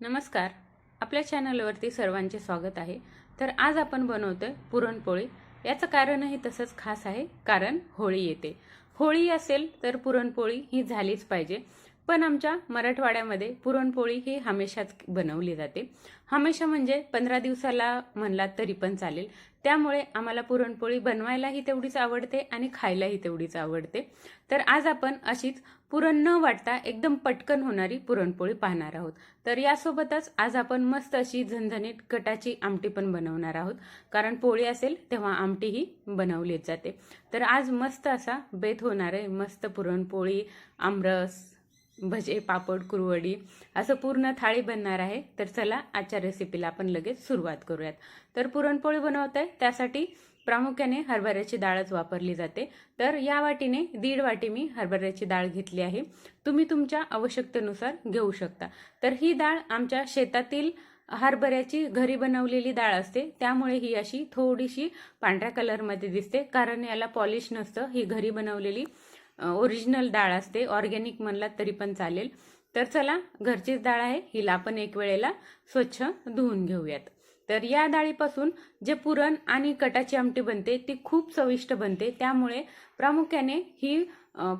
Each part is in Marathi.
नमस्कार. आपल्या चॅनलवरती सर्वांचे स्वागत आहे. तर आज आपण बनवतोय पुरणपोळी. याचं कारणही तसंच खास आहे कारण होळी येते. होळी असेल तर पुरणपोळी ही झालीच पाहिजे. पण आमच्या मराठवाड्यामध्ये पुरणपोळी ही हमेशाच बनवली जाते. हमेशा म्हणजे पंधरा दिवसाला म्हणलात तरी पण चालेल. त्यामुळे आम्हाला पुरणपोळी बनवायलाही तेवढीच आवडते आणि खायलाही तेवढीच आवडते. तर आज आपण अशीच पुरण न वाटता एकदम पटकन होणारी पुरणपोळी पाहणार आहोत. तर यासोबतच आज आपण मस्त अशी झणझणीत कटाची आमटी पण बनवणार आहोत. कारण पोळी असेल तेव्हा आमटीही बनवलीच जाते. तर आज मस्त असा बेत होणार आहे. मस्त पुरणपोळी आमरस भजे पापड कुरवडी असं पूर्ण थाळी बनणार आहे. तर चला आजच्या रेसिपीला आपण लगेच सुरुवात करूयात. तर पुरणपोळी बनवत आहे त्यासाठी प्रामुख्याने हरभऱ्याची डाळच वापरली जाते. तर या वाटीने दीड वाटी मी हरभऱ्याची डाळ घेतली आहे. तुम्ही तुमच्या आवश्यकतेनुसार घेऊ शकता. तर ही डाळ आमच्या शेतातील हरभऱ्याची घरी बनवलेली डाळ असते. त्यामुळे ही अशी थोडीशी पांढऱ्या कलरमध्ये दिसते. कारण याला पॉलिश नसतं. ही घरी बनवलेली ओरिजिनल डाळ असते. ऑर्गॅनिक म्हणलात तरी पण चालेल. तर चला घरचीच डाळ आहे. हिला आपण एक वेळेला स्वच्छ धुवून घेऊयात. तर या डाळीपासून जे पुरण आणि कटाची आमटी बनते ती खूप चविष्ट बनते. त्यामुळे प्रामुख्याने ही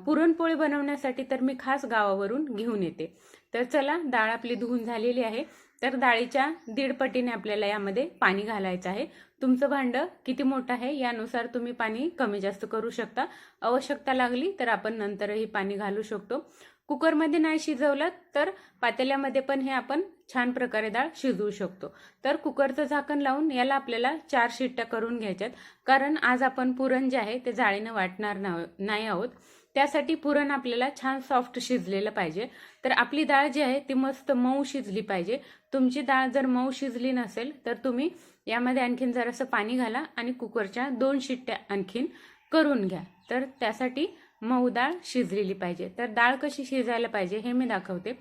पुरणपोळी बनवण्यासाठी तर मी खास गावावरून घेऊन येते. तर चला डाळ आपली धुवून झालेली आहे. तर डाळीच्या दीड पटीने आपल्याला यामध्ये पाणी घालायचं आहे. तुमचं भांडं किती मोठं आहे यानुसार तुम्ही पाणी कमी जास्त करू शकता. आवश्यकता लागली तर आपण नंतरही पाणी घालू शकतो. कुकरमध्ये नाही शिजवलं तर पातेल्यामध्ये पण हे आपण छान प्रकारे डाळ शिजवू शकतो. तर कुकरचं झाकण लावून याला आपल्याला चार शिट्ट्या करून घ्यायच्यात. कारण आज आपण पुरण जे आहे ते जाळीनं वाटणार नाही आहोत. त्यासाठी पुरण आपल्याला छान सॉफ्ट शिजलेलं पाहिजे. तर आपली डाळ जी आहे ती मस्त मऊ शिजली पाहिजे. तुमची डाळ जर मऊ शिजली नसेल तर तुम्ही यामध्ये आणखीन जरासं पाणी घाला आणि कुकरच्या दोन शिट्ट्या आणखीन करून घ्या. तर त्यासाठी मऊ डाळ शिजलेली पाहिजे. तर डाळ कशी शिजायला पाहिजे हे मी दाखवते.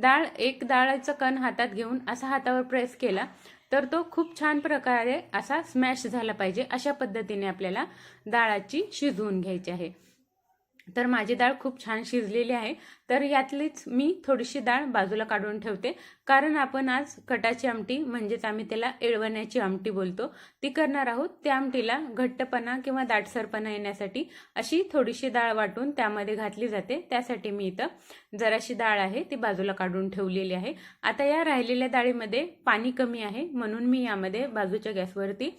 डाळ एक डाळाचं कण हातात घेऊन असा हातावर प्रेस केला तर तो खूप छान प्रकारे असा स्मॅश झाला पाहिजे अशा पद्धतीने आपल्याला डाळाची शिजवून घ्यायची आहे. तर माझी डाळ खूप छान शिजलेली आहे. तर यातलीच मी थोडीशी डाळ बाजूला काढून ठेवते. कारण आपण आज कटाची आमटी म्हणजेच आम्ही त्याला एळवण्याची आमटी बोलतो ती करणार आहोत. त्या आमटीला घट्टपणा किंवा दाटसरपणा येण्यासाठी अशी थोडीशी डाळ वाटून त्यामध्ये घातली जाते. त्यासाठी मी इथं जराशी डाळ आहे ती बाजूला काढून ठेवलेली आहे. आता या राहिलेल्या डाळीमध्ये पाणी कमी आहे म्हणून मी यामध्ये बाजूच्या गॅसवरती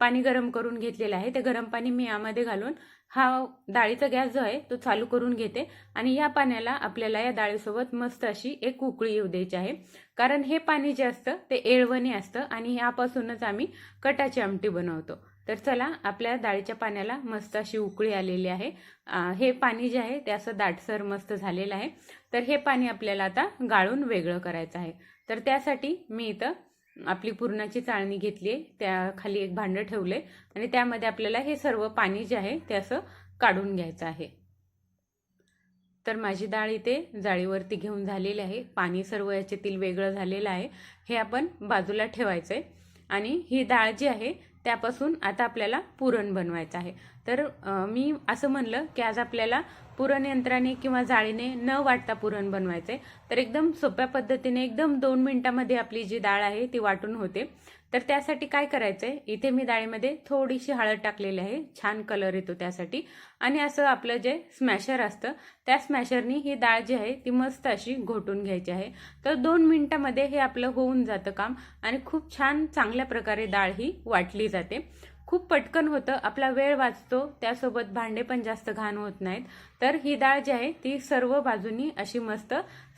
पाणी गरम करून घेतलेलं आहे. ते गरम पाणी मी यामध्ये घालून हा डाळीचा गॅस जो आहे तो चालू करून घेते आणि या पाण्याला आपल्याला या डाळीसोबत मस्त अशी एक उकळी येऊ द्यायची आहे. कारण हे पाणी जे असतं ते एळवणे असतं आणि यापासूनच आम्ही कटाची आमटी बनवतो. तर चला आपल्या डाळीच्या पाण्याला मस्त अशी उकळी आलेली आहे. हे पाणी जे आहे ते असं दाटसर मस्त झालेलं आहे. तर हे पाणी आपल्याला आता गाळून वेगळं करायचं आहे. तर त्यासाठी मी इथं आपली पुरणाची चाळणी घेतली आहे त्या खाली एक भांडं ठेवले आणि त्यामध्ये आपल्याला हे सर्व पाणी जे आहे ते असं काढून घ्यायचं आहे. तर माझी डाळ इथे जाळीवरती घेऊन झालेली आहे. पाणी सर्व याच्यातील वेगळं झालेलं आहे. हे आपण बाजूला ठेवायचं आहे आणि ही डाळ जी आहे त्यापासून आता आपल्याला पुरण बनवायचं आहे. तर मी असं म्हणलं की आज आपल्याला पुरण यंत्राने किंवा जाळीने न वाटता पुरण बनवायचे. तर एकदम सोप्या पद्धतीने एकदम दोन मिनिटामध्ये आपली जी डाळ आहे ती वाटून होते. तर त्यासाठी काय करायचंय? इथे मी डाळीमध्ये थोडीशी हळद टाकलेली आहे. छान कलर येतो त्यासाठी. आणि असं आपलं जे स्मॅशर असतं त्या स्मॅशरनी ही डाळ जी आहे ती मस्त अशी घोटून घ्यायची आहे. तर दोन मिनिटामध्ये हे आपलं होऊन जातं काम आणि खूप छान चांगल्या प्रकारे डाळ ही वाटली जाते. खूप पटकन होतं. आपला वेळ वाचतो. त्यासोबत भांडे पण जास्त घाण होत नाहीत. तर ही डाळ जी आहे ती सर्व बाजूनी अशी मस्त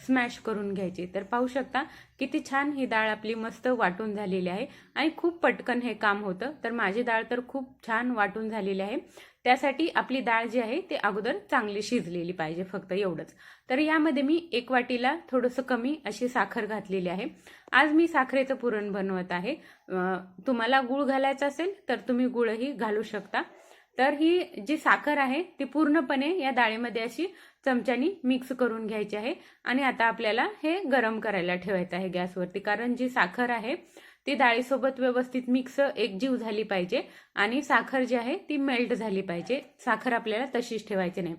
स्मॅश करून घ्यायची. तर पाहू शकता किती छान ही डाळ आपली मस्त वाटून झालेली आहे. आणि खूप पटकन हे काम होतं. तर माझी डाळ तर खूप छान वाटून झालेली आहे. त्यासाठी आपली डाळ जी आहे ती अगोदर चांगली शिजलेली पाहिजे फक्त एवढंच. तर यामध्ये मी एक वाटीला थोडंसं कमी अशी साखर घातलेली आहे. आज मी साखरेचं पुरण बनवत आहे. तुम्हाला गुळ घालायचा असेल तर तुम्ही गुळही घालू शकता. तर ही जी साखर आहे ती पूर्णपणे या डाळीमध्ये अशी चमच्यानी मिक्स करून घ्यायची आहे. आणि आता आपल्याला हे गरम करायला ठेवायचं आहे गॅसवरती कारण जी साखर आहे ती डाळीसोबत व्यवस्थित मिक्स एकजीव झाली पाहिजे. आणि साखर जी आहे ती मेल्ट झाली पाहिजे. साखर आपल्याला तशीच ठेवायची नाही.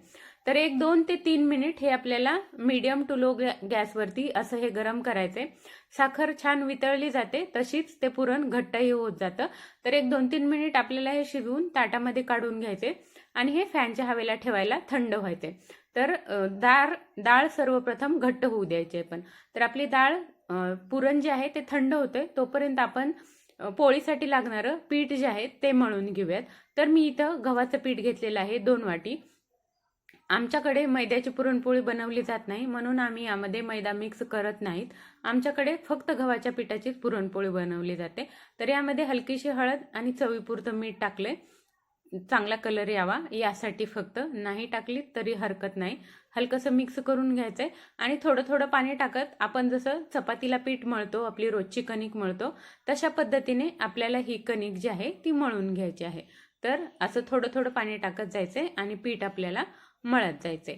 तर एक दोन ते तीन मिनिट हे आपल्याला मीडियम टू लो गॅसवरती असं हे गरम करायचंय. साखर छान वितळली जाते तशीच ते पुरण घट्टही होत जातं. तर एक दोन तीन मिनिट आपल्याला हे शिजवून ताटामध्ये काढून घ्यायचे आणि हे फॅनच्या हवेला ठेवायला थंड व्हायचे तर दाळ डाळ सर्वप्रथम घट्ट होऊ द्यायची पण. तर आपली डाळ पुरण जे आहे ते थंड होते तोपर्यंत आपण पोळीसाठी लागणारं पीठ जे आहे ते मळून घेऊयात. तर मी इथं गव्हाचं पीठ घेतलेलं आहे दोन वाटी. आमच्याकडे मैद्याची पुरणपोळी बनवली जात नाही म्हणून आम्ही यामध्ये मैदा मिक्स करत नाहीत. आमच्याकडे फक्त गव्हाच्या पिठाचीच पुरणपोळी बनवली जाते. तर यामध्ये हलकीशी हळद आणि चवीपुरतं मीठ टाकले. चांगला कलर यावा यासाठी फक्त नाही टाकली तरी हरकत नाही. हलकंसं मिक्स करून घ्यायचंय आणि थोडं थोडं पाणी टाकत आपण जसं चपातीला पीठ मळतो आपली रोजची कणिक मळतो तशा पद्धतीने आपल्याला ही कणिक जी आहे ती मळून घ्यायची आहे. तर असं थोडं थोडं पाणी टाकत जायचंय आणि पीठ आपल्याला मळत जायचे.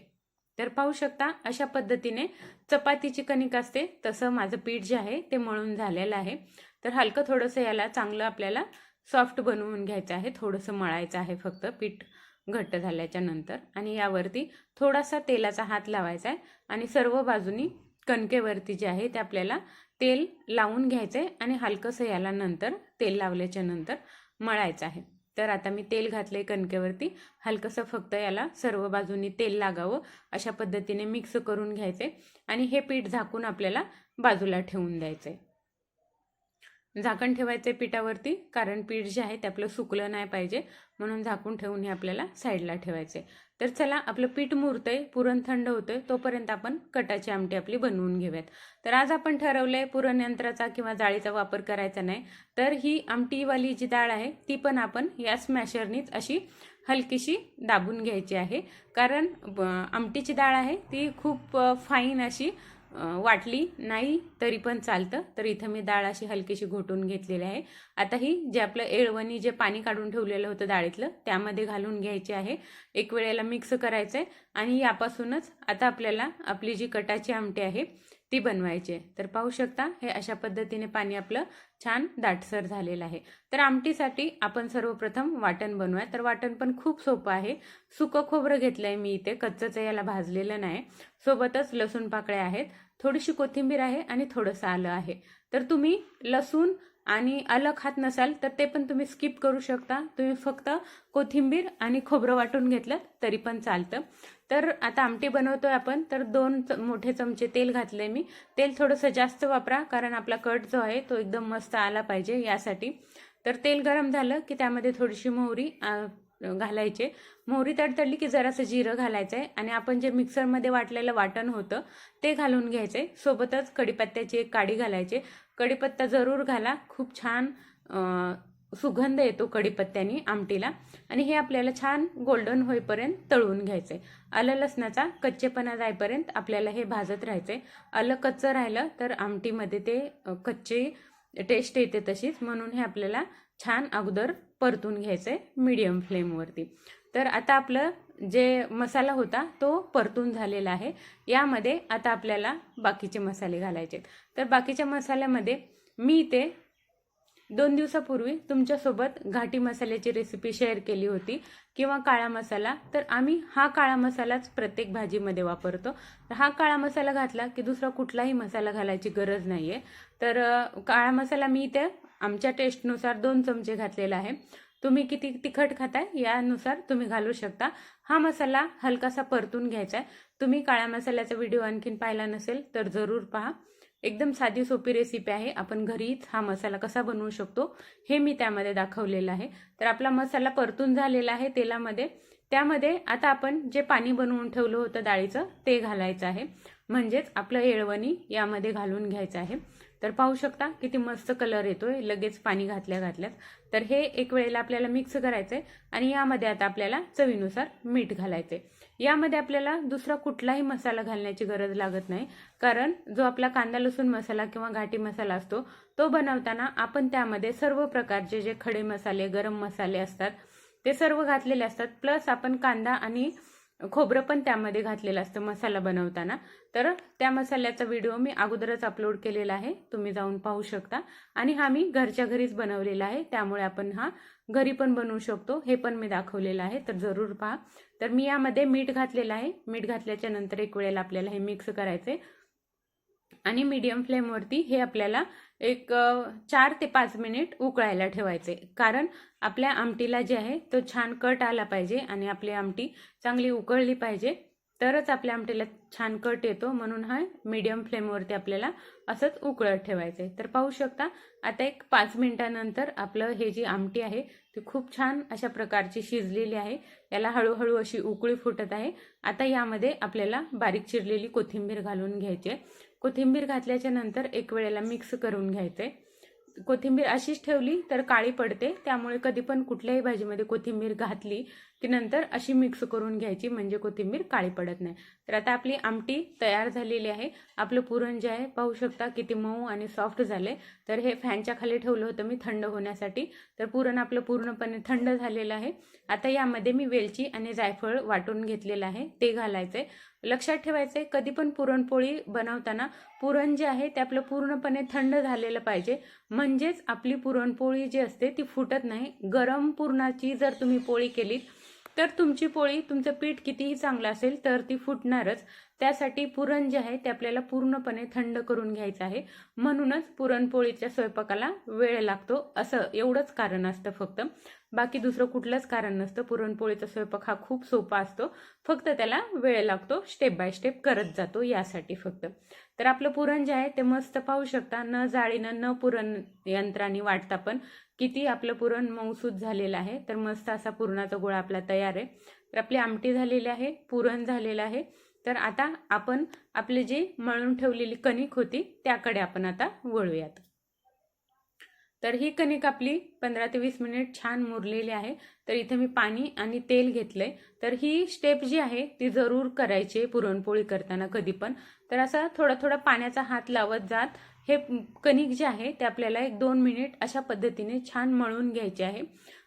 तर पाहू शकता अशा पद्धतीने चपातीची कणिक असते तसं माझं पीठ जे आहे ते मळून झालेलं आहे. तर हलकं थोडंसं याला चांगलं आपल्याला सॉफ्ट बनवून घ्यायचं आहे थोडंसं मळायचं आहे फक्त पीठ घट्ट झाल्याच्यानंतर. आणि यावरती थोडासा तेलाचा हात लावायचा आहे आणि सर्व बाजूनी कणकेवरती जे आहे ते आपल्याला तेल लावून घ्यायचं आहे आणि हलकंसं याला नंतर तेल लावल्याच्या नंतर मळायचं आहे. तर आता मी तेल घातलंय कणकेवरती. हलकंसं फक्त याला सर्व बाजूनी तेल लागावं अशा पद्धतीने मिक्स करून घ्यायचे. आणि हे पीठ झाकून आपल्याला बाजूला ठेवून द्यायचंय. झाकण ठेवायचं आहे पिठावरती कारण पीठ जे आहे ते आपलं सुकलं नाही पाहिजे. म्हणून झाकून ठेवून हे आपल्याला साईडला ठेवायचे तर चला आपलं पीठ मुरतं आहे पुरण थंड होतं आहे तोपर्यंत आपण कटाची आमटी आपली बनवून घेऊयात. तर आज आपण ठरवलं आहे पुरण यंत्राचा किंवा जाळीचा वापर करायचा नाही तर ही आमटीवाली जी डाळ आहे ती पण आपण या स्मॅशरनीच अशी हलकीशी दाबून घ्यायची आहे. कारण ब- आमटीची डाळ आहे ती खूप फाईन अशी वाटली नाही तरी पण चालतं. तर इथं मी डाळ अशी हलकीशी घोटून घेतलेली आहे. आता ही जे आपलं एळवणी जे पाणी काढून ठेवलेलं होतं डाळीतलं त्यामध्ये घालून घ्यायचे आहे. एक वेळेला मिक्स करायचं आहे आणि यापासूनच आता आपल्याला आपली जी कटाची आमटी आहे ती बनवायची आहे. तर पाहू शकता हे अशा पद्धतीने पाणी आपलं छान दाटसर झालेला आहे. तर आमटीसाठी आपण सर्वप्रथम वाटण बनवूया. तर वाटण पण खूप सोपं आहे. सुकं खोबरं घेतलं आहे मी इथे. कच्चंचं याला भाजलेलं नाही. सोबतच लसूण पाकळ्या आहेत. थोडीशी कोथिंबीर आहे आणि थोडंसं आलं आहे. तर तुम्ही लसूण आणि अलग खात नसाल तर ते पण तुम्ही स्किप करू शकता. तुम्ही फक्त कोथिंबीर आणि खोबरं वाटून घेतलं तरी पण चालतं. तर आता आमटी बनवतोय आपण. तर दोन मोठे चमचे तेल घातले मी. तेल थोडंसं जास्त वापरा कारण आपला कट जो आहे तो एकदम मस्त आला पाहिजे यासाठी. तर तेल गरम झालं की त्यामध्ये थोडीशी मोहरी घालायचे. मोहरी तडतडली की जरासं जिरं घालायचं आहे आणि आपण जे मिक्सरमध्ये वाटलेलं वाटण होतं ते घालून घ्यायचे सोबतच कढीपत्त्याची एक काडी घालायचे. कढीपत्ता जरूर घाला. खूप छान सुगंध येतो कढीपत्त्यानी आमटीला. आणि हे आपल्याला छान गोल्डन होईपर्यंत तळून घ्यायचंय. आलं लसणाचा कच्चेपणा जाईपर्यंत आपल्याला हे भाजत राहायचंय. आलं कच्चं राहिलं तर आमटीमध्ये ते कच्चे कच्ची टेस्ट येते तशीच. म्हणून हे आपल्याला छान अगोदर परतून घ्यायचं आहे मीडियम फ्लेमवरती तर आता आपलं जे मसाला होता तो परतून झालेला आहे. यामध्ये आता आपल्याला बाकीचे मसाले घालायचे तर बाकीच्या मसाल्यामध्ये मी ते दोन दिवसापूर्वी तुमच्यासोबत घाटी मसाल्याची रेसिपी शेअर केली होती किंवा काळा मसाला. तर आम्ही हा काळा मसालाच प्रत्येक भाजीमध्ये वापरतो. तर हा काळा मसाला घातला की दुसरा कुठलाही मसाला घालायची गरज नाही आहे तर काळा मसाला मी इथे आमच्या टेस्टनुसार दोन चमचे घातलेला आहे. तुम्ही किती तिखट खाताय यानुसार तुम्ही घालू शकता. हा मसाला हलकासा परतून घ्यायचा आहे तुम्ही काळ्या मसाल्याचा व्हिडिओ आणखीन पाहिला नसेल तर जरूर पहा. एकदम साधी सोपी रेसिपी आहे. आपण घरीच हा मसाला कसा बनवू शकतो हे मी त्यामध्ये दाखवलेलं आहे. तर आपला मसाला परतून झालेला आहे तेलामध्ये. त्यामध्ये आता आपण जे पाणी बनवून ठेवलं होतं डाळीचं ते घालायचं आहे. म्हणजेच आपलं येळवणी यामध्ये घालून घ्यायचं आहे. तर पाहू शकता किती मस्त कलर येतोय. लगेच पाणी घातल्या घातल्यात. तर हे एक वेळेला आपल्याला मिक्स करायचंय आणि यामध्ये आता आपल्याला चवीनुसार मीठ घालायचंय. यामध्ये आपल्याला दुसरा कुठलाही मसाला घालण्याची गरज लागत नाही. कारण जो आपला कांदा लसूण मसाला किंवा घाटी मसाला असतो तो बनवताना आपण त्यामध्ये सर्व प्रकारचे जे खडे मसाले गरम मसाले असतात ते सर्व घातलेले असतात. प्लस आपण कांदा आणि खोबरं पण त्यामध्ये घातलेलं असतं मसाला बनवताना. तर त्या मसाल्याचा व्हिडिओ मी अगोदरच अपलोड केलेला आहे. तुम्ही जाऊन पाहू शकता. आणि हा मी घरच्या घरीच बनवलेला आहे. त्यामुळे आपण हा घरी पण बनवू शकतो. हे पण मी दाखवलेलं आहे. तर जरूर पहा. तर मी यामध्ये मीठ घातलेलं आहे. मीठ घातल्याच्या नंतर एक वेळेला आपल्याला हे मिक्स करायचे आणि मीडियम फ्लेमवरती हे आपल्याला एक चार ते पाच मिनिट उकळायला ठेवायचे. कारण आपल्या आमटीला जे आहे तो छान कट आला पाहिजे आणि आपली आमटी चांगली उकळली पाहिजे. तरच आपल्या आमटीला छान कट येतो. म्हणून हा मीडियम फ्लेमवरती आपल्याला असंच उकळत ठेवायचं. आहे तर पाहू शकता आता एक पाच मिनिटानंतर आपलं हे जी आमटी आहे ती खूप छान अशा प्रकारची शिजलेली आहे. याला हळूहळू अशी उकळी फुटत आहे. आता यामध्ये आपल्याला बारीक चिरलेली कोथिंबीर घालून घ्यायची आहे. कोथिंबीर घातल्याच्या नंतर एक वेळेला मिक्स करून घ्यायचे. कोथिंबीर अशीच ठेवली तर काळी पडते त्यामुळे कधी पण कुठल्याही भाजीमध्ये कोथिंबीर घातली की नंतर अशी मिक्स करून घ्यायची म्हणजे कोथिंबीर काळी पडत नाही. तर आता आपली आमटी तयार झालेली आहे. आपलं पुरण जे आहे पाहू शकता किती मऊ आणि सॉफ्ट झाले. तर हे फॅनच्या खाली ठेवलं होतं मी थंड होण्यासाठी. तर पुरण आपलं पूर्णपणे थंड झालेलं आहे. आता यामध्ये मी वेलची आणि जायफळ वाटून घेतलेलं आहे. ते घालायचे लक्षात ठेवायचं आहे कधी पण पुरणपोळी बनवताना पुरण जे आहे ते आपलं पूर्णपणे थंड झालेलं पाहिजे. म्हणजेच आपली पुरणपोळी जी असते ती फुटत नाही. गरम पुरणाची जर तुम्ही पोळी केलीत तर तुमची पोळी तुमचं पीठ कितीही चांगलं असेल तर ती फुटणारच. त्यासाठी पुरण जे आहे ते आपल्याला पूर्णपणे थंड करून घ्यायचं आहे. म्हणूनच पुरणपोळीच्या स्वयंपाकाला वेळ लागतो. असं एवढंच कारण असतं फक्त. बाकी दुसरं कुठलंच कारण नसतं. पुरणपोळीचा स्वयंपाक हा खूप सोपा असतो. फक्त त्याला वेळ लागतो. स्टेप बाय स्टेप करत जातो यासाठी फक्त. तर आपलं पुरण जे आहे ते मस्त पाहू शकता. न जाळीनं न पुरण यंत्राने वाटता पण किती आपलं पुरण मऊसूद झालेलं आहे तर मस्त असा पुरणाचा गोळा आपला तयार आहे. तर आपली आमटी झालेली आहे पुरण झालेलं आहे. तर आता आपण आपली जी मळून ठेवलेली कणिक होती त्याकडे आपण आता वळूयात. तर ही कणिक आपली पंधरा ते वीस मिनिट छान मुरलेली आहे. तर इथे मी पाणी आणि तेल घेतलंय. तर ही स्टेप जी आहे ती जरूर करायची पुरणपोळी करताना कधी पण. तर असा थोडा थोडा पाण्याचा हात लावत जात हे कणिक जे आहे ते आपल्याला एक दोन मिनिट अशा पद्धतीने छान मळून घ्यायचे आहे.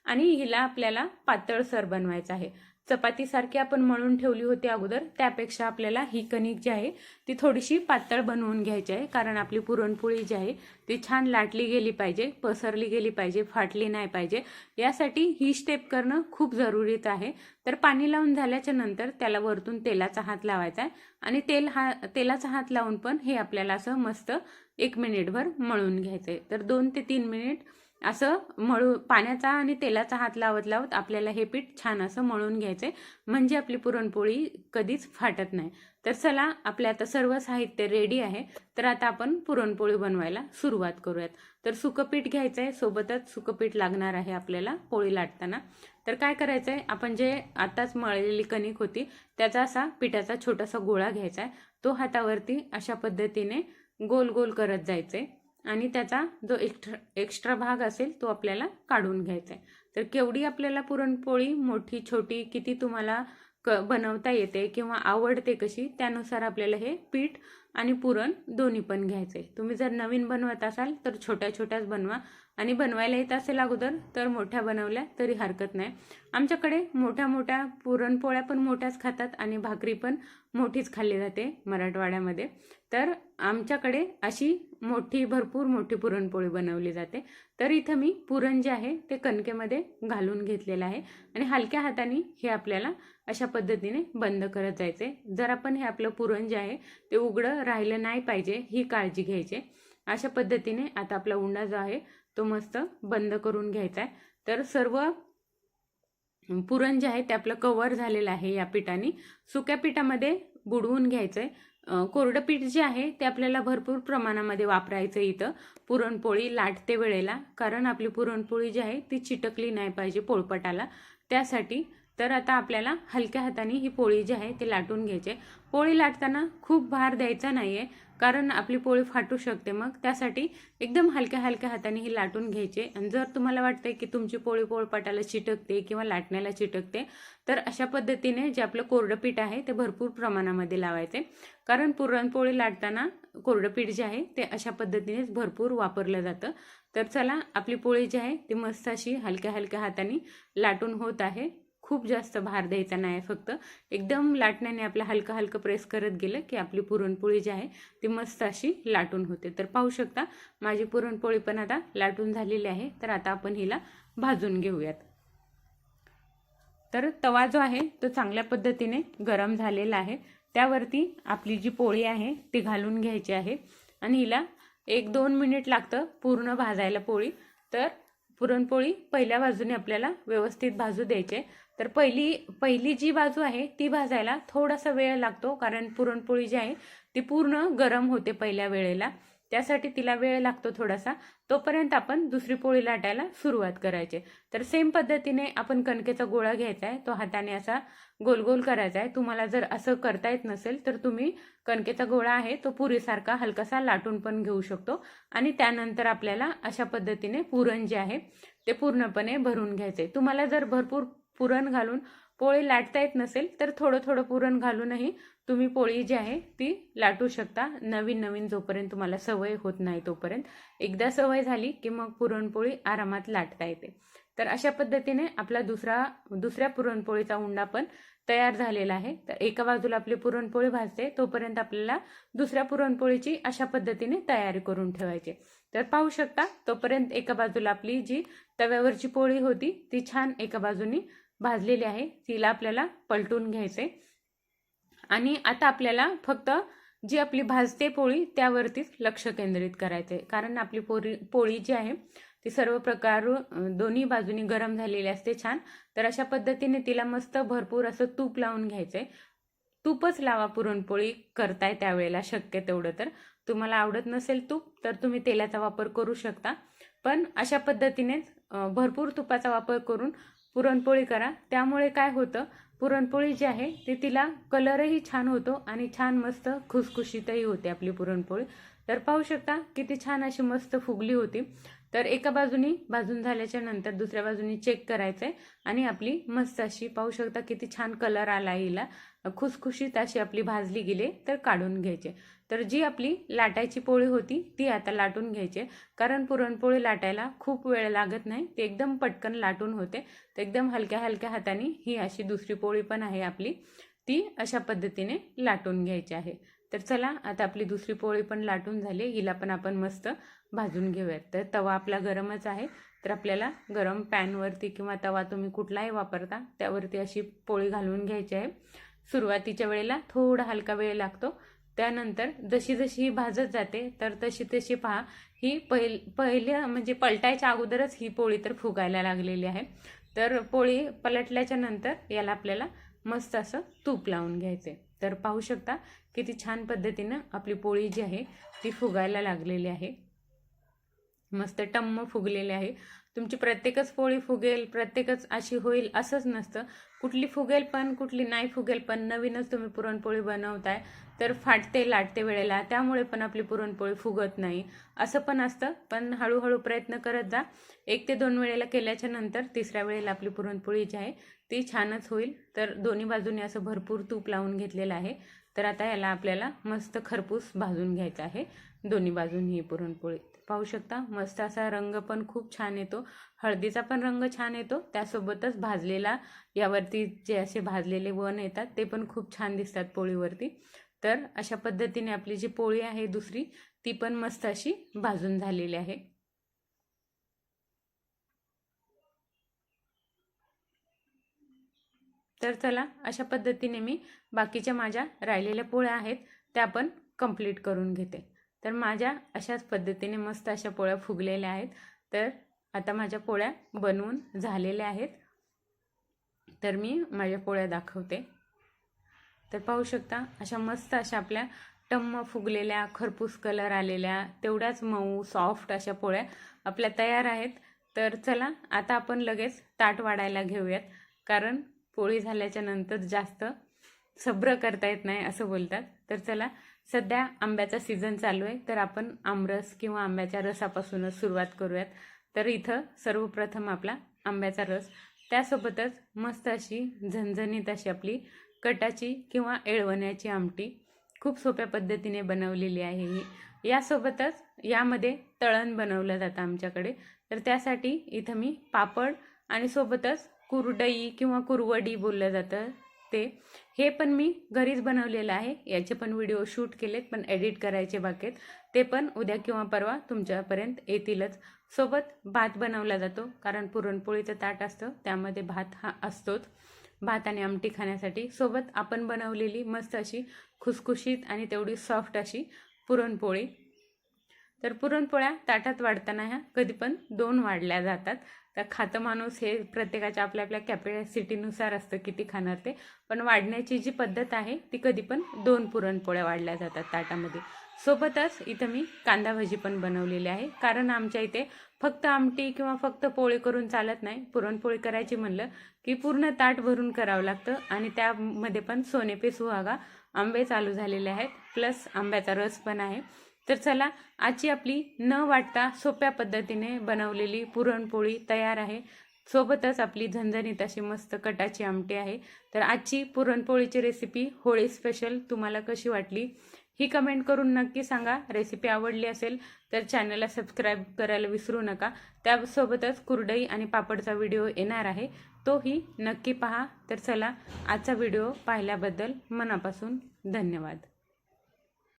आणि हिला आपल्याला पातळसर बनवायचं आहे. चपातीसारखी आपण मळून ठेवली होती अगोदर त्यापेक्षा आपल्याला ही कणिक जी आहे ती थोडीशी पातळ बनवून घ्यायची आहे कारण आपली पुरणपोळी जी आहे ती छान लाटली गेली पाहिजे पसरली गेली पाहिजे फाटली नाही पाहिजे. यासाठी ही स्टेप करणं खूप जरुरीच आहे. तर पाणी लावून झाल्याच्यानंतर त्याला वरतून तेलाचा हात लावायचा आहे आणि तेल हा तेलाचा हात लावून पण हे आपल्याला असं मस्त एक मिनिटभर मळून घ्यायचं आहे तर दोन ते तीन मिनिट असं मळू पाण्याचा आणि तेलाचा हात लावत लावत आपल्याला हे पीठ छान असं मळून घ्यायचे म्हणजे आपली पुरणपोळी कधीच फाटत नाही. तर चला आपल्या आता सर्व साहित्य रेडी आहे. तर आता आपण पुरणपोळी बनवायला सुरुवात करूयात. तर सुकं पीठ घ्यायचं आहे सोबतच सुकं पीठ लागणार आहे आपल्याला पोळी लाटताना. तर काय करायचं आहे आपण जे आताच मळलेली कणिक होती त्याचा असा पिठाचा छोटासा गोळा घ्यायचा आहे तो हातावरती अशा पद्धतीने गोल गोल करत जायचं आहे आणि त्याचा जो एक्स्ट्रा एक्स्ट्रा भाग असेल तो आपल्याला काढून घ्यायचा आहे. तर केवढी आपल्याला पुरणपोळी मोठी छोटी किती तुम्हाला क बनवता येते किंवा आवडते कशी त्यानुसार आपल्याला हे पीठ आणि पुरण दोन्ही पण घ्यायचे तुम्ही जर नवीन बनवत असाल तर छोट्या छोट्याच बनवा. आणि बनवायला येत असेल अगोदर तर मोठ्या बनवल्या तरी हरकत नाही. आमच्याकडे मोठ्या मोठ्या पुरणपोळ्या पण मोठ्याच खातात आणि भाकरी पण मोठीच खाल्ली जाते मराठवाड्यामध्ये. तर आमच्याकडे अशी मोठी भरपूर मोठी पुरणपोळी बनवली जाते. तर इथं मी पुरण जे आहे ते कणकेमध्ये घालून घेतलेलं आहे आणि हलक्या हाताने हे आपल्याला अशा पद्धतीने बंद करत जायचे. जर आपण हे आपलं पुरण जे आहे ते उघडं राहिलं नाही पाहिजे ही काळजी घ्यायची. अशा पद्धतीने आता आपला उंडा जो आहे तो मस्त बंद करून घ्यायचा आहे. तर सर्व पुरण जे आहे ते आपलं कवर झालेलं आहे या पिठाने. सुक्या पिठामध्ये बुडवून घ्यायचं आहे कोरडं पीठ जे आहे ते आपल्याला भरपूर प्रमाणामध्ये वापरायचं इथं. पुरणपोळी लाटते वेळेला कारण आपली पुरणपोळी जी आहे ती चिटकली नाही पाहिजे पोळपटाला. त्यासाठी तर आता आपल्याला हलक्या हाताने ही पोळी जी आहे ती लाटून घ्यायची पोळी लाटताना खूप भार द्यायचा नाही आहे कारण आपली पोळी फाटू शकते मग. त्यासाठी एकदम हलक्या हलक्या हाताने ही लाटून घ्यायचे. आणि जर तुम्हाला वाटतंय की तुमची पोळी पोळपाटाला चिटकते किंवा लाटण्याला चिटकते तर अशा पद्धतीने जे आपलं कोरडं पीठ आहे ते भरपूर प्रमाणामध्ये लावायचे. कारण पुरणपोळी लाटताना कोरडं पीठ जे आहे ते अशा पद्धतीनेच भरपूर वापरलं जातं. तर चला आपली पोळी जी आहे ती मस्त अशी हलक्या हलक्या हाताने लाटून होत आहे. खूप जास्त भार द्यायचा नाही फक्त. एकदम लाटण्याने आपलं हलकं हलकं प्रेस करत गेलं की आपली पुरणपोळी जी आहे ती मस्त अशी लाटून होते. तर पाहू शकता माझी पुरणपोळी पण आता लाटून झालेली आहे. तर आता आपण हिला भाजून घेऊयात. तर तवा जो आहे तो चांगल्या पद्धतीने गरम झालेला आहे. त्यावरती आपली जी पोळी आहे ती घालून घ्यायची आहे. आणि हिला एक दोन मिनिट लागतं पूर्ण भाजायला पोळी. तर पुरणपोळी पहिल्या बाजूने आपल्याला व्यवस्थित भाजू द्यायचे तर पहिली पहिली जी बाजू आहे ती भाजायला थोडासा वेळ लागतो कारण पुरणपोळी जी आहे ती पूर्ण गरम होते पहिल्या वेळेला. त्यासाठी तिला वेळ लागतो थोडासा. तोपर्यंत आपण दुसरी पोळी लाटायला सुरुवात करायची. तर सेम पद्धतीने आपण कणकेचा गोळा घ्यायचा आहे तो हाताने असा गोल गोल करायचा आहे तुम्हाला जर असं करता येत नसेल तर तुम्ही कणकेचा गोळा आहे तो पुरीसारखा हलकासा लाटून पण घेऊ शकतो. आणि त्यानंतर आपल्याला अशा पद्धतीने पुरण जे आहे ते पूर्णपणे भरून घ्यायचे तुम्हाला जर भरपूर पुरण घालून पोळी लाटता येत नसेल तर थोडं थोडं पुरण घालूनही तुम्ही पोळी जी आहे ती लाटू शकता. नवीन नवीन जोपर्यंत तुम्हाला सवय होत नाही तोपर्यंत. एकदा सवय झाली की मग पुरणपोळी आरामात लाटता येते. तर अशा पद्धतीने आपला दुसरा दुसऱ्या पुरणपोळीचा उंडा पण तयार झालेला आहे. तर एका बाजूला आपली पुरणपोळी भाजते तोपर्यंत आपल्याला दुसऱ्या पुरणपोळीची अशा पद्धतीने तयारी करून ठेवायची. तर पाहू शकता तोपर्यंत एका बाजूला आपली जी तव्यावरची पोळी होती ती छान एका बाजूनी भाजलेली आहे. तिला आपल्याला पलटून घ्यायचे आणि आता आपल्याला फक्त जी आपली भाजते पोळी त्यावरतीच लक्ष केंद्रित करायचे कारण आपली पोळी पोळी जी आहे ती सर्व प्रकार दोन्ही बाजूनी गरम झालेली असते छान. तर अशा पद्धतीने तिला मस्त भरपूर असं तूप लावून घ्यायचंय. तूपच लावा पुरणपोळी करताय त्यावेळेला शक्य तेवढं तर. तुम्हाला आवडत नसेल तूप तर तुम्ही तेलाचा वापर करू शकता. पण अशा पद्धतीनेच भरपूर तुपाचा वापर करून पुरणपोळी करा. त्यामुळे काय होतं पुरणपोळी जी आहे ती तिला कलरही छान होतो आणि छान मस्त खुसखुशीतही होते आपली पुरणपोळी. तर पाहू शकता किती छान अशी मस्त फुगली होती. तर एका बाजूनी भाजून झाल्याच्यानंतर दुसऱ्या बाजूनी चेक करायचंय आणि आपली मस्त अशी पाहू शकता किती छान कलर आला हिला. खुसखुशीत अशी आपली भाजली गेली तर काढून घ्यायचे. तर जी आपली लाटायची पोळी होती ती आता लाटून घ्यायची. कारण पुरणपोळी लाटायला खूप वेळ लागत नाही ती एकदम पटकन लाटून होते. तर एकदम हलक्या हलक्या हाताने ही अशी दुसरी पोळी पण आहे आपली. ती अशा पद्धतीने लाटून घ्यायची आहे. तर चला आता आपली दुसरी पोळी पण लाटून झाली. हिला पण आपण मस्त भाजून घेऊयात. तर तवा आपला गरमच आहे. तर आपल्याला गरम पॅनवरती किंवा तवा तुम्ही कुठलाही वापरता त्यावरती अशी पोळी घालून घ्यायची आहे. सुरुवातीच्या वेळेला थोडा हलका वेळ लागतो. त्यानंतर जशी जशी ही भाजत जाते तर तशी तशी पहा ही पहिल पहिल्या म्हणजे पलटायच्या अगोदरच ही पोळी तर फुगायला लागलेली आहे. तर पोळी पलटल्याच्या नंतर याला आपल्याला मस्त असं तूप लावून घ्यायचे तर पाहू शकता किती छान पद्धतीनं आपली पोळी जी आहे ती फुगायला लागलेली आहे. मस्त टम्म फुगलेले आहे. तुमची प्रत्येकच पोळी फुगेल प्रत्येकच अशी होईल असंच नसतं. कुठली फुगेल पण कुठली नाही फुगेल पण नवीनच तुम्ही पुरणपोळी बनवताय. तर फाटते लाटते वेळेला त्यामुळे पण आपली पुरणपोळी फुगत नाही. असं पण असतं पण हळूहळू प्रयत्न करत जा. एक ते दोन वेळेला केल्याच्यानंतर तिसऱ्या वेळेला आपली पुरणपोळी जी आहे ती छानच होईल. तर दोन्ही बाजूने असं भरपूर तूप लावून घेतलेलं आहे. तर आता याला आपल्याला मस्त खरपूस भाजून घ्यायचं आहे. दोन्ही बाजून ही पुरणपोळी. पाहू शकता. मस्त असा रंग पण खूप छान येतो. हळदीचा पण रंग छान येतो. त्यासोबतच भाजलेला यावरती जे असे भाजलेले वन येतात ते पण खूप छान दिसतात पोळीवरती. तर अशा पद्धतीने आपली जी पोळी आहे दुसरी ती पण मस्त अशी भाजून झालेली आहे. तर चला अशा पद्धतीने मी बाकीच्या माझ्या राहिलेल्या पोळ्या आहेत त्या पण कंप्लीट करून घेते. तर माझ्या अशाच पद्धतीने मस्त अशा पोळ्या फुगलेल्या आहेत. तर आता माझ्या पोळ्या बनवून झालेल्या आहेत. तर मी माझ्या पोळ्या दाखवते. तर पाहू शकता अशा मस्त अशा आपल्या टम्म फुगलेल्या खरपूस कलर आलेल्या तेवढ्याच मऊ सॉफ्ट अशा पोळ्या आपल्या तयार आहेत. तर चला आता आपण लगेच ताट वाढायला घेऊयात. कारण पोळी झाल्याच्यानंतर जास्त सब्र करता येत नाही असं बोलतात. तर चला सध्या आंब्याचा सीझन चालू आहे तर आपण आमरस किंवा आंब्याच्या रसापासूनच सुरुवात करूयात. तर इथं सर्वप्रथम आपला आंब्याचा रस. त्यासोबतच मस्त अशी झणझणीत अशी आपली कटाची किंवा एळवण्याची आमटी खूप सोप्या पद्धतीने बनवलेली आहे ही. यासोबतच यामध्ये तळण बनवलं जातं आमच्याकडे. तर त्यासाठी इथं मी पापड आणि सोबतच कुरडई किंवा कुरवडी बोललं जातं. ते हे पण मी घरीच बनवलेलं आहे. याचे पण व्हिडिओ शूट केलेत पण एडिट करायचे बाकी आहेत. ते पण उद्या किंवा परवा तुमच्यापर्यंत येतीलच. सोबत भात बनवला जातो कारण पुरणपोळीचं ताट असतं त्यामध्ये भात हा असतोच. भात आणि आमटी खाण्यासाठी सोबत आपण बनवलेली मस्त अशी खुसखुशीत आणि तेवढी सॉफ्ट अशी पुरणपोळी. तर पुरणपोळ्या ताटात वाढताना ह्या कधी पण दोन वाढल्या जातात. तर खातं माणूस हे प्रत्येकाच्या आपल्या आपल्या कॅपॅसिटीनुसार असतं किती खाणार ते. पण वाढण्याची जी पद्धत आहे ती कधी पण दोन पुरणपोळ्या वाढल्या जातात ताटामध्ये. सोबतच इथं मी कांदा भजी पण बनवलेली आहे. कारण आमच्या इथे फक्त आमटी किंवा फक्त पोळी करून चालत नाही. पुरणपोळी करायची म्हणलं की पूर्ण ताट भरून करावं लागतं आणि त्यामध्ये पण सोनेपे सुहागा आंबे चालू झालेले आहेत. प्लस आंब्याचा रस पण आहे. तर चला आजची आपली न वाटता सोप्या पद्धतीने बनवलेली पुरणपोळी तयार आहे. सोबतच आपली झणझणीत अशी मस्त कटाची आमटी आहे. तर आजची पुरणपोळीची रेसिपी होळी स्पेशल तुम्हाला कशी वाटली? ही कमेंट करून नक्की सांगा. रेसिपी आवडली असेल तर चॅनलला सबस्क्राईब करायला विसरू नका. त्यासोबतच कुरडई आणि पापडचा व्हिडिओ येणार आहे. तोही नक्की पहा. तर चला आजचा व्हिडिओ पाहिल्याबद्दल मनापासून धन्यवाद.